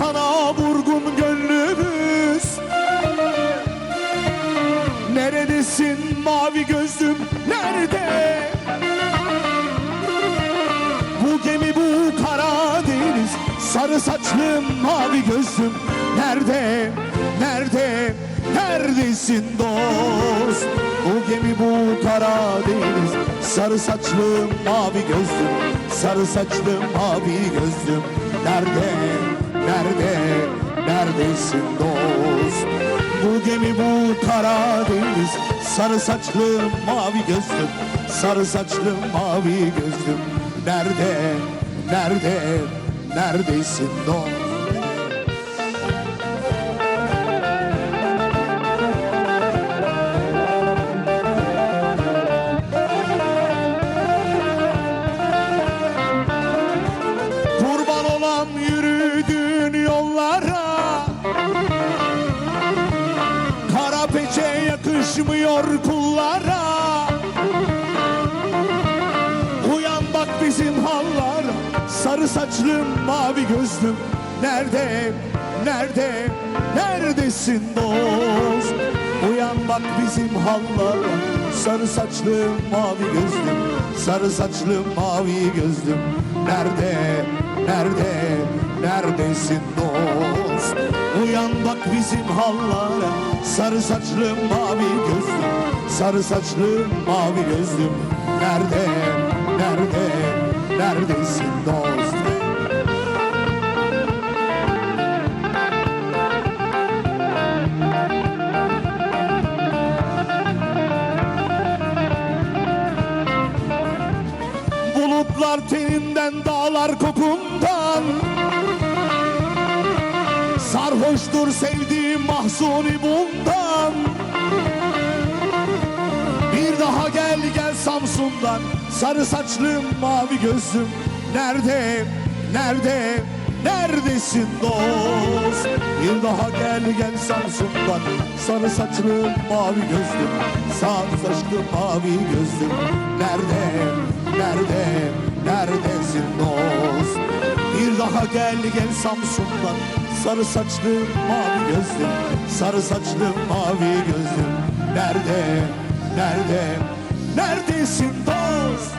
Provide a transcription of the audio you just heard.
sana vurgun gönlümüz Neredesin mavi gözlüm nerede? Bu gemi bu kara deniz Sarı saçlım mavi gözlüm nerede? Nerede? Neredesin dost? Bu gemi bu kara deniz Sarı saçlım mavi gözlüm Sarı saçlım mavi gözlüm nerede? Nerede, neredesin dost? Bu gemi bu kara Sarı saçlım mavi gözlüm Sarı saçlım mavi gözlüm Nerede, nerede, neredesin dost? Peçe yakışmıyor kullara. Uyan bak bizim hallara Sarı saçlım mavi gözlüm. Nerede, nerede, neredesin dost? Uyan bak bizim hallara Sarı saçlım mavi gözlüm. Sarı saçlım mavi gözlüm. Nerede, nerede, neredesin dost Uyan bak bizim hallara. Sarı saçlım mavi gözlüm Sarı saçlım mavi gözlüm Nerede, nerede, neredesin dost? Bulutlar teninden dağlar kokundan Sarhoştur sevdiğim mahzuni bundan. Bir daha gel gel Samsun'dan. Sarı saçlım mavi gözlüm. Nerede, nerede, neredesin dost? Bir daha gel gel Samsun'dan. Sarı saçlım mavi gözlüm. Sarı saçlım mavi gözlüm. Nerede, nerede, dost Daha gel gel Samsun'dan. Sarı saçlı mavi gözlüm Sarı saçlı mavi gözlüm Nerede, nerede, neredesin dost